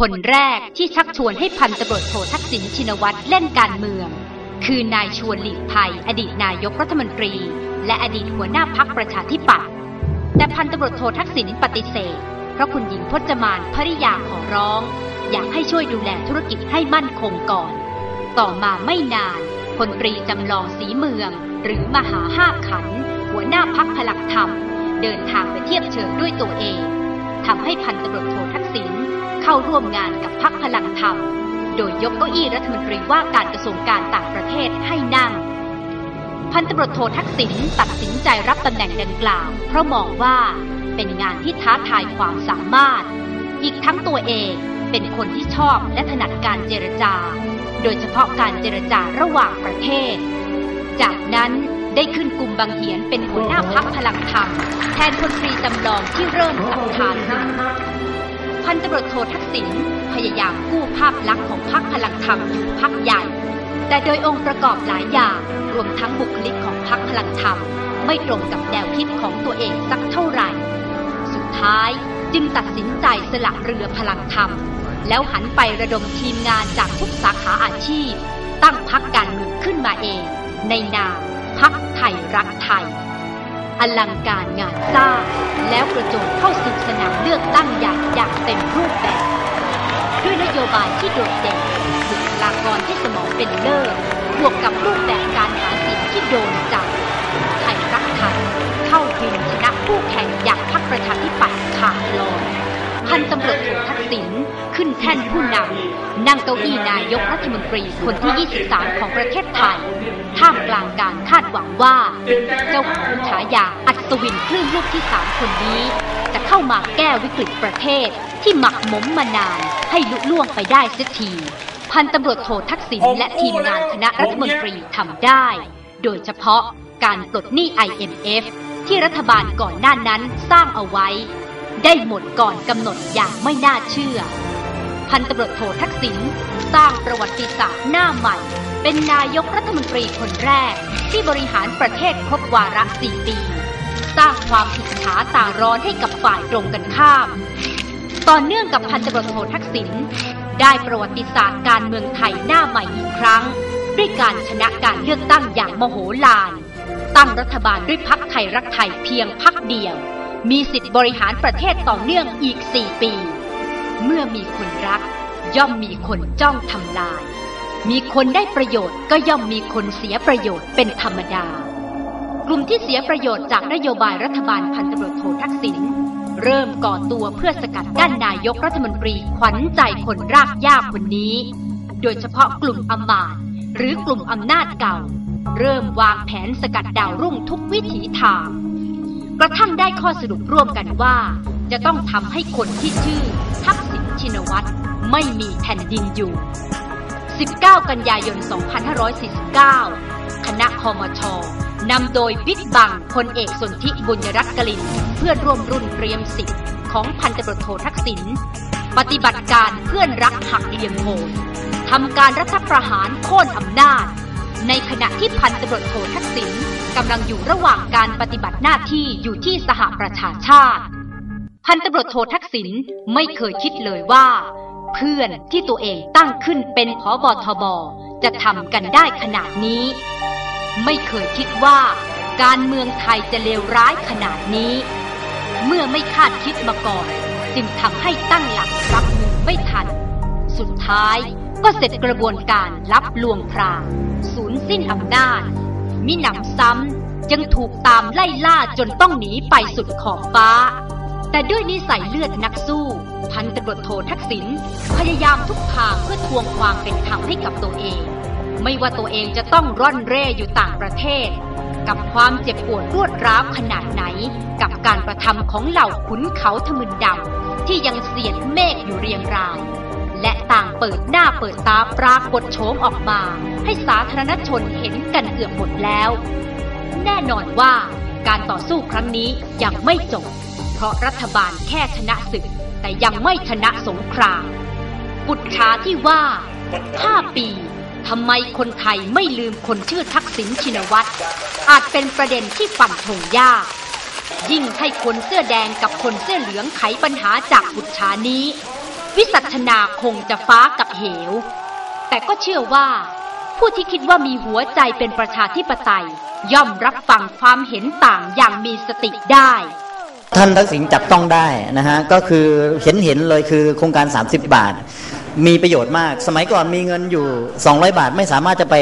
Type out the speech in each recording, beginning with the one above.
คนแรกที่ชักชวนให้พันตำรวจโททักษิณชินวัตรเล่นการเมือง คือนายชวนหลีกภัย อดีตนายกรัฐมนตรี และอดีตหัวหน้าพักประชาธิปัตย์แต่พันตำรวจโททักษิณปฏิเสธ เพราะคุณหญิงพจมานภริยาขอร้อง อยากให้ช่วยดูแลธุรกิจให้มั่นคงก่อน ต่อมาไม่นานพลตรีจำลองสีเมือง หรือมหาห้าขัน หัวหน้าพักพลังธรรม เดินทางไปเทียบเชิญด้วยตัว เข้าร่วมงานกับพักพลังธรรม โดยยกเก้าอี้รัฐมนตรีว่าการกระทรวงการต่างประเทศให้นั่ง พันตำรวจโททักษิณตัดสินใจรับตำแหน่งดังกล่าว เพราะมองว่าเป็นงานที่ท้าทายความสามารถ อีกทั้งตัวเองเป็นคนที่ชอบและถนัดการเจรจา โดยเฉพาะการเจรจาระหว่างประเทศ จากนั้นได้ขึ้นกลุ่มบางเหียนเป็นหัวหน้าพักพลังธรรม แทนพลตรีจำลองที่เริ่มสัมทาน พันตำรวจโททักษิณพยายามกู้ภาพลักษณ์ของพักพลังธรรมอยู่พักใหญ่ แต่โดยองค์ประกอบหลายอย่างรวมทั้งบุคลิกของพักพลังธรรม ไม่ตรงกับแนวคิดของตัวเองสักเท่าไหร่ สุดท้ายจึงตัดสินใจสละเรือพลังธรรม แล้วหันไประดมทีมงานจากทุกสาขาอาชีพ ตั้งพักการเมืองขึ้นมาเอง ในนามพักไทยรักไทย อลังการงานสร้างแล้วกระโจนเข้าสู่สนามเลือกตั้งใหญ่อย่างเต็มรูปแบบ ด้วยนโยบายที่โดดเด่นบุคลากรที่สมองเป็นเลิศบวกกับรูปแบบการหาเสียงที่โดนใจ ขึ้นแท่นผู้นำนั่งเก้าอี้นายกรัฐมนตรีคนที่ 23 ของประเทศไทย ท่ามกลางการคาดหวังว่า เจ้าของฉายาอัศวินคลื่นลูกที่สามคนนี้ จะเข้ามาแก้วิกฤตประเทศที่หมักหมมมานานให้ลุล่วงไปได้สียทีพันตำรวจโททักษิณและทีมงานคณะรัฐมนตรีทำได้ โดยเฉพาะการปลดหนี้ IMF ที่รัฐบาลก่อนหน้านั้นสร้างเอาไว้ ได้หมดก่อนกำหนดอย่างไม่น่าเชื่อ พันตำรวจโททักษิณสร้างประวัติศาสตร์หน้าใหม่ เป็นนายกรัฐมนตรีคนแรก ที่บริหารประเทศครบวาระสี่ปีสร้างความอิจฉาตาร้อนให้กับฝ่ายตรงกันข้าม ต่อเนื่องกับพันตำรวจโททักษิณได้ประวัติศาสตร์การเมืองไทยหน้าใหม่อีกครั้ง ด้วยการชนะการเลือกตั้งอย่างมโหฬารตั้งรัฐบาลด้วยพักไทยรักไทยเพียงพักเดียว มีสิทธิบริหารประเทศต่อเนื่องอีก 4 ปี เมื่อมีคนรัก ย่อมมีคนจ้องทำลาย มีคนได้ประโยชน์ก็ย่อมมีคนเสียประโยชน์เป็นธรรมดา กลุ่มที่เสียประโยชน์จากนโยบายรัฐบาลพันตำรวจโททักษิณเริ่มก่อตัวเพื่อสกัดกั้นนายกรัฐมนตรีขวัญใจคนรากหญ้าคนนี้ โดยเฉพาะกลุ่มอำมาตย์หรือกลุ่มอำนาจเก่า เริ่มวางแผนสกัดดาวรุ่งทุกวิถีทาง กระทั่งได้ข้อสรุปร่วมกันว่า จะต้องทำให้คนที่ชื่อ ทักษิณชินวัตรไม่มีแผ่นดินอยู่ 19 กันยายน 2549 คณะคอมชนำโดยบิ๊กบังพลเอกสนธิบุญยรัตน์กลินเพื่อนร่วมรุ่นเตรียมสิทธิ์ของพันตำรวจโททักษิณปฏิบัติการเพื่อนรักหักเหลี่ยมโหดทำการรัฐประหารโค่นอำนาจ ในขณะที่พันตำรวจโททักษิณกำลังอยู่ระหว่างการปฏิบัติหน้าที่อยู่ที่สหประชาชาติ พันตำรวจโททักษิณไม่เคยคิดเลยว่า เพื่อนที่ตัวเองตั้งขึ้นเป็นผอบอทบจะทำกันได้ขนาดนี้ ไม่เคยคิดว่าการเมืองไทยจะเลวร้ายขนาดนี้ เมื่อไม่คาดคิดมาก่อน จึงทำให้ตั้งหลักรับมือไม่ทัน สุดท้ายก็เสร็จกระบวนการรับลวงพรางสูญสิ้นอำนาจมิหนำซ้ำยังถูกตามไล่ล่าจนต้องหนีไปสุดขอบฟ้า แต่ด้วยนิสัยเลือดนักสู้ พันตำรวจโททักษิณพยายามทุกทางเพื่อทวงความเป็นธรรมให้กับตัวเอง ไม่ว่าตัวเองจะต้องร่อนเร่อยู่ต่างประเทศ กับความเจ็บปวดรวดร้าวขนาดไหน กับการประทำของเหล่าขุนเขาทมึนดำที่ยังเสียดเมฆอยู่เรียงราย และต่างเปิดหน้าเปิดตาปรากฏโฉมออกมา ให้สาธารณชนเห็นกันเกือบหมดแล้ว แน่นอนว่าการต่อสู้ครั้งนี้ยังไม่จบ เพราะรัฐบาลแค่ชนะศึก แต่ยังไม่ชนะสงครามปุจฉาที่ว่า 5 ปีทำไมคนไทยไม่ลืมคนชื่อทักษิณชินวัตรอาจเป็นประเด็นที่ฝันถงยาก ยิ่งให้คนเสื้อแดงกับคนเสื้อเหลืองไขปัญหาจากบุตรชานี้ วิสัชนาคงจะฟ้ากับเหว แต่ก็เชื่อว่า ผู้ที่คิดว่ามีหัวใจเป็นประชาธิปไตย ย่อมรับฟังความเห็นต่างอย่างมีสติได้ ท่านทักษิณจับต้องได้นะฮะก็คือเห็นเห็นเลยคือโครงการ 30 บาท มีประโยชน์มาก สมัยก่อนมีเงินอยู่ 200 บาท ไม่สามารถจะไป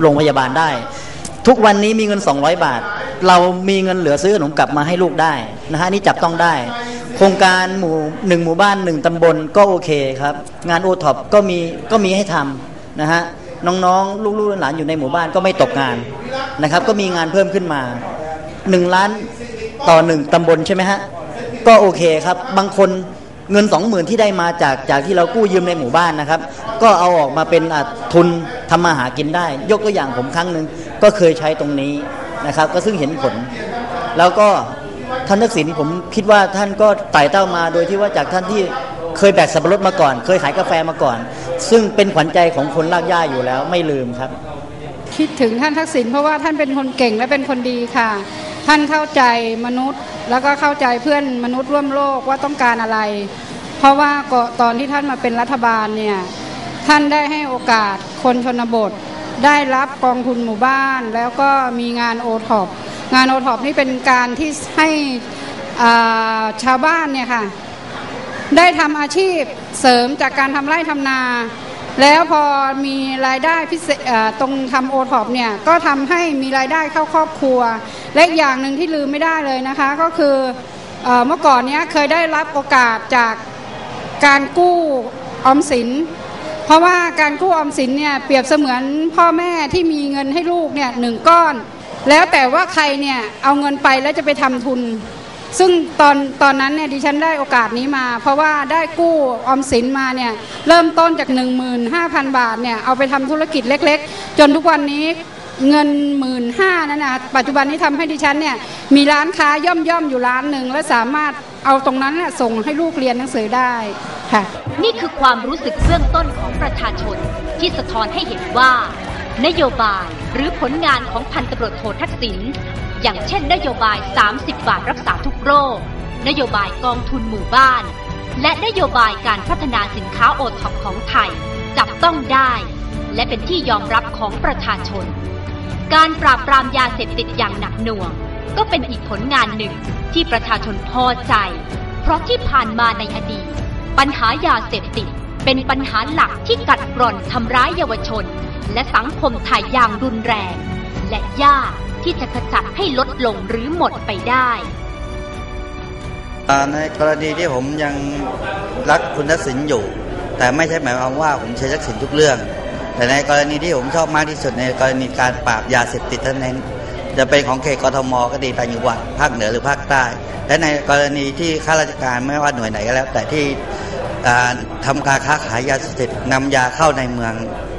โรงพยาบาลได้ ทุกวันนี้มีเงิน 200 บาท เรามีเงินเหลือซื้อขนมกลับมาให้ลูกได้นะฮะนี่จับต้องได้ โครงการหมู่หนึ่งหมู่บ้านหนึ่งตำบลก็โอเคครับ งานโอท็อปก็มีก็มีให้ทำนะฮะน้องๆ ลูกๆหลานอยู่ในหมู่บ้านก็ไม่ตกงานนะครับ ก็มีงานเพิ่มขึ้นมาหนึ่งล้าน ต่อหนึ่งตำบลใช่ไหมฮะ ก็โอเคครับ บางคนเงินสองหมื่นที่ได้มาจากจากที่เรากู้ยืมในหมู่บ้านนะครับ ก็เอาออกมาเป็นอะทุนทำมาหากินได้ ยกตัวอย่างผมครั้งหนึ่งก็เคยใช้ตรงนี้นะครับ ก็ซึ่งเห็นผล แล้วก็ท่านทักษิณผมคิดว่าท่านก็ไต่เต้ามาโดยที่ว่าจากท่านที่เคยแบกสับปะรดมาก่อน เคยขายกาแฟมาก่อน ซึ่งเป็นขวัญใจของคนลากย่าอยู่แล้วไม่ลืมครับ คิดถึงท่านทักษิณเพราะว่าท่านเป็นคนเก่งและเป็นคนดีค่ะ ท่านเข้าใจมนุษย์ แล้วก็เข้าใจเพื่อนมนุษย์ร่วมโลกว่าต้องการอะไร เพราะว่าก่อนตอนที่ท่านมาเป็นรัฐบาลเนี่ยท่านได้ให้โอกาสคนชนบท ได้รับกองทุนหมู่บ้าน แล้วก็มีงานโอท็อปงานโอท็อปนี่เป็นการที่ให้ชาวบ้านเนี่ยค่ะได้ทำอาชีพเสริมจากการทำไร่ทำนา แล้วพอมีรายได้พิเศษตรงทำโอท็อปเนี่ยก็ทำให้มีรายได้เข้าครอบครัว และอย่างหนึ่งที่ลืมไม่ได้เลยนะคะ ก็คือเมื่อก่อนเนี้ยเคยได้รับโอกาสจากการกู้ออมสิน เพราะว่าการกู้ออมสินเนี่ยเปรียบเสมือนพ่อแม่ที่มีเงินให้ลูกเนี่ยหนึ่งก้อน แล้วแต่ว่าใครเนี่ยเอาเงินไปแล้วจะไปทำทุน ซึ่งตอนตอนนั้นเนี่ยดิฉันได้โอกาสนี้มา เพราะว่าได้กู้ออมสินมาเนี่ยเริ่มต้นจาก 15,000 บาทเนี่ยเอาไปทำธุรกิจเล็กๆ จนทุกวันนี้เงินหมื่นห้านั่นนะปัจจุบันนี้ทำให้ดิฉันเนี่ยมีร้านค้าย่อมย่อมๆอยู่ร้านหนึ่งและสามารถเอาตรงนั้นน่ะส่งให้ลูกเรียนหนังสือได้ค่ะ นี่คือความรู้สึกเบื้องต้นของประชาชนที่สะท้อนให้เห็นว่า นโยบายหรือผลงานของพันตำรวจโททักษิณ อย่างเช่นนโยบาย 30 บาทรักษาทุกโรค นโยบายกองทุนหมู่บ้าน และนโยบายการพัฒนาสินค้าโอท็อปของไทย จับต้องได้ และเป็นที่ยอมรับของประชาชน การปราบปรามยาเสพติดอย่างหนักหน่วง ก็เป็นอีกผลงานหนึ่งที่ประชาชนพอใจ เพราะที่ผ่านมาในอดีต ปัญหายาเสพติดเป็นปัญหาหลักที่กัดกร่อนทำร้ายเยาวชน และสังคมไทยอย่างรุนแรง และยาก ที่จะขจัดให้ลดลงหรือหมดไปได้ในกรณีที่ผมยังรักคุณทักษิณอยู่ แต่ไม่ใช่หมายความว่าผมใช้ทักษิณทุกเรื่อง แต่ในกรณีที่ผมชอบมากที่สุดในกรณีการปราบยาเสพติดท่านั้นจะเป็นของเขตกทมก็ดีต่างจังหวัดภาคเหนือหรือภาคใต้ และในกรณีที่ข้าราชการไม่ว่าหน่วยไหนก็แล้ว แต่ที่อ่าทำการค้าขายยาเสพติดนำยาเข้าในเมือง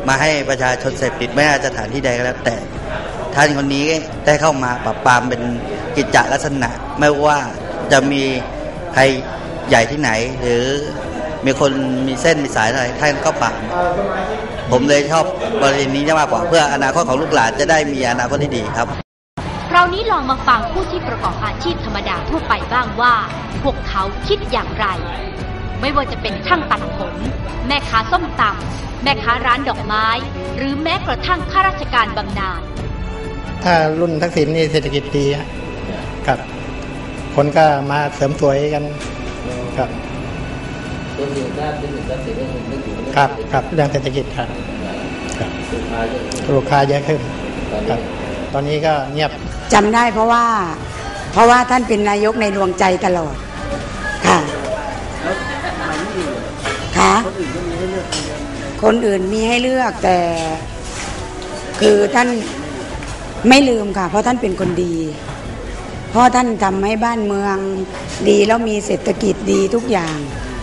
มาให้ประชาชนเสพติดไม่ว่าสถานที่ใดก็แล้วแต่ ท่านคนนี้ได้เข้ามาปราบปรามเป็นกิจจลักษณะ ไม่ว่าจะมีใครใหญ่ที่ไหน หรือมีคนมีเส้นมีสายอะไรท่านก็ปราบผมเลยชอบกรณีนี้มากกว่าเพื่ออนาคตของลูกหลานจะได้มีอนาคตที่ดีครับคราวนี้ลองมาฟังผู้ที่ประกอบอาชีพธรรมดาทั่วไปบ้างว่า พวกเขาคิดอย่างไร ไม่ว่าจะเป็นช่างตัดผม แม่ค้าส้มตำแม่ค้าร้านดอกไม้ หรือแม้กระทั่งข้าราชการบำนาญ ถ้ารุ่นทักษิณนี่เศรษฐกิจดีอะครับ คนก็มาเสริมสวยกันครับครับครับเรื่องเศรษฐกิจครับครับลูกค้าเยอะขึ้นครับ ตอนนี้ก็เงียบจำได้เพราะว่า เพราะว่าท่านเป็นนายกในดวงใจตลอดค่ะค่ะคนอื่นมีให้เลือกแต่ คือท่าน ไม่ลืมค่ะ เพราะท่านเป็นคนดี เพราะท่านทำให้บ้านเมืองดีแล้วมีเศรษฐกิจดีทุกอย่าง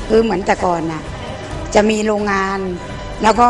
คือเหมือนแต่ก่อนน่ะ จะมีโรงงานแล้วก็